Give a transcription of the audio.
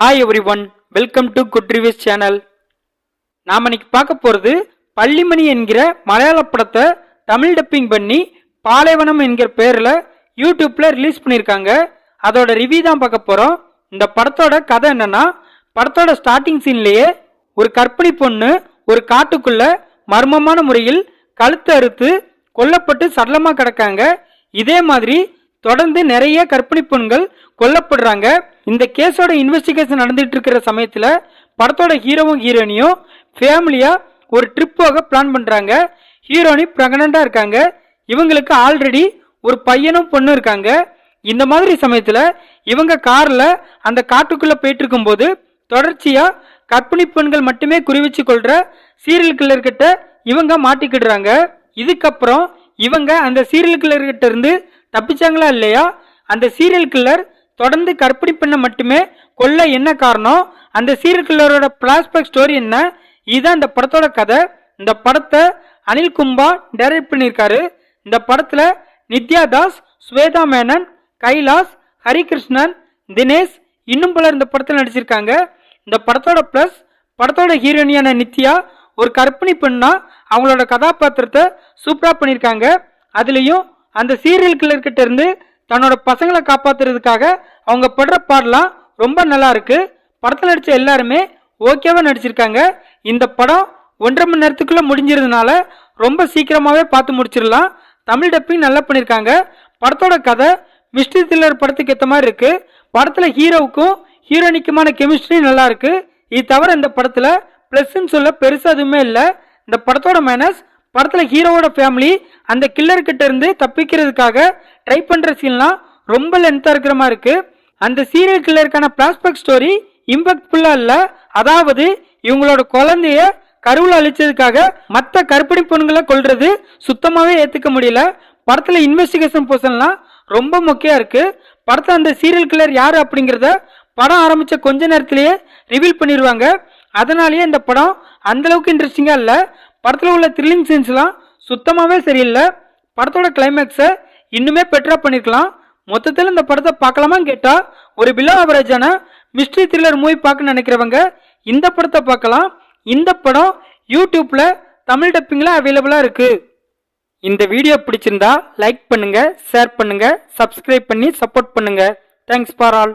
Hi everyone welcome to good reviews channel நாம் இன்னைக்கு பார்க்க போகிறது பள்ளிமணி என்கிற மலையாள படத்தை தமிழ் டப்பிங் பண்ணி பாலைவனம் என்கிற பேரில் யூடியூப்பில் ரிலீஸ் பண்ணியிருக்காங்க. அதோட ரிவ்யூ தான் பார்க்க போகிறோம் இந்த படத்தோட கதை என்னென்னா படத்தோட ஸ்டார்டிங் சீன்லேயே ஒரு கற்பிணி பொண்ணு ஒரு காட்டுக்குள்ளே மர்மமான முறையில் கழுத்து அறுத்து கொல்லப்பட்டு சடலமாக கிடக்காங்க. இதே மாதிரி தொடர்ந்து நிறைய கற்பிணி பெண்கள் கொல்லப்படுறாங்க. இந்த கேஸோட இன்வெஸ்டிகேஷன் நடந்துட்டு இருக்கிற சமயத்தில் படத்தோட ஹீரோவும் ஹீரோனியும் ஃபேமிலியாக ஒரு ட்ரிப் போக பிளான் பண்ணுறாங்க ஹீரோனி பிரெக்னண்டா இருக்காங்க. இவங்களுக்கு ஆல்ரெடி ஒரு பையனும் பொண்ணும் இருக்காங்க. இந்த மாதிரி சமயத்தில் இவங்க காரில் அந்த காட்டுக்குள்ளே போயிட்டு இருக்கும்போது தொடர்ச்சியாக கற்பிணி பெண்கள் மட்டுமே குறிவிச்சு கொள்கிற சீரியல் கில்லர்கிட்ட இவங்க மாட்டிக்கிடுறாங்க. இதுக்கப்புறம் இவங்க அந்த சீரியல் கில்லர்கிட்ட இருந்து தப்பிச்சாங்களா இல்லையா? அந்த சீரியல் கில்லர் தொடர்ந்து கற்பிணி பெண்ணை மட்டுமே கொல்ல என்ன காரணம்? அந்த சீரியல் கில்லரோட பிளாஸ்பேக் ஸ்டோரி என்ன? இதுதான் இந்த படத்தோட கதை. இந்த படத்தை அனில் கும்பா டைரக்ட் பண்ணியிருக்காரு. இந்த படத்தில் நித்யா தாஸ் ஸ்வேதா மேனன் கைலாஸ் ஹரிகிருஷ்ணன் தினேஷ் இன்னும் பலர் இந்த படத்தில் நடிச்சிருக்காங்க. இந்த படத்தோட ப்ளஸ் படத்தோட ஹீரோயினியான நித்யா ஒரு கற்பிணி பெண்ணா அவங்களோட கதாபாத்திரத்தை சூப்பராக பண்ணியிருக்காங்க. அதுலேயும் அந்த சீரியல் கில்லர்கிட்ட இருந்து தன்னோட பசங்களை காப்பாத்துறதுக்காக அவங்க படுற பாடலாம் ரொம்ப நல்லா இருக்கு. படத்தில் நடித்த எல்லாருமே ஓகேவா நடிச்சிருக்காங்க. இந்த படம் ஒன்றரை மணி நேரத்துக்குள்ள முடிஞ்சிருந்தனால ரொம்ப சீக்கிரமாகவே பார்த்து முடிச்சிடலாம். தமிழ் டப்பிங் நல்லா பண்ணியிருக்காங்க படத்தோட கதை மிஸ்ட்ரி த்ரில்லர் படத்துக்கு ஏற்ற மாதிரி இருக்கு. படத்தில் ஹீரோவுக்கும் ஹீரோனிக்குமான கெமிஸ்ட்ரி நல்லா இருக்கு. இது தவிர இந்த படத்தில் ப்ளஸ்ன்னு சொல்ல பெருசாக எதுவுமே இல்லை. இந்த படத்தோட மைனஸ் படத்தில் ஹீரோவோட ஃபேமிலி அந்த கில்லர்கிட்ட இருந்து தப்பிக்கிறதுக்காக ட்ரை பண்ணுற சீன்லாம் ரொம்ப லென்த்தாக இருக்கிற மாதிரி இருக்குது அந்த சீரியல் கில்லருக்கான பிளாஸ்பெக் ஸ்டோரி இம்பாக்ட்ஃபுல்லாக இல்லை. அதாவது இவங்களோட குழந்தைய கருவில் அழிச்சதுக்காக மற்ற கருப்பணி பொண்ணுங்களை கொல்றது சுத்தமாகவே ஏற்றுக்க முடியல. படத்தில் இன்வெஸ்டிகேஷன் போர்ஷன்லாம் ரொம்ப முக்கியம் இருக்குது படத்தில் அந்த சீரியல் கில்லர் யார் அப்படிங்கிறத படம் ஆரம்பித்த கொஞ்ச நேரத்திலேயே ரிவீல் பண்ணிடுவாங்க அதனாலேயே இந்த படம் அந்தளவுக்கு இன்ட்ரெஸ்டிங்காக இல்லை. படத்தில் உள்ள த்ரில்லிங் சீன்ஸ்லாம் சுத்தமாகவே சரியில்லை. படத்தோட கிளைமேக்ஸை இன்னுமே பெட்டராக பண்ணிருக்கலாம். மொத்தத்தில் இந்த படத்தை பார்க்கலாமான்னு கேட்டால் ஒரு பிலோ அவரேஜான மிஸ்ட்ரி த்ரில்லர் மூவி பார்க்க நினைக்கிறவங்க இந்த படத்தை பார்க்கலாம். இந்த படம் யூடியூப்பில் தமிழ் டப்பிங்கில் அவைலபிளாக இருக்குது இந்த வீடியோ பிடிச்சிருந்தா லைக் பண்ணுங்கள் ஷேர் பண்ணுங்கள் சப்ஸ்கிரைப் பண்ணி சப்போர்ட் பண்ணுங்கள் தேங்க்ஸ் ஃபார் ஆல்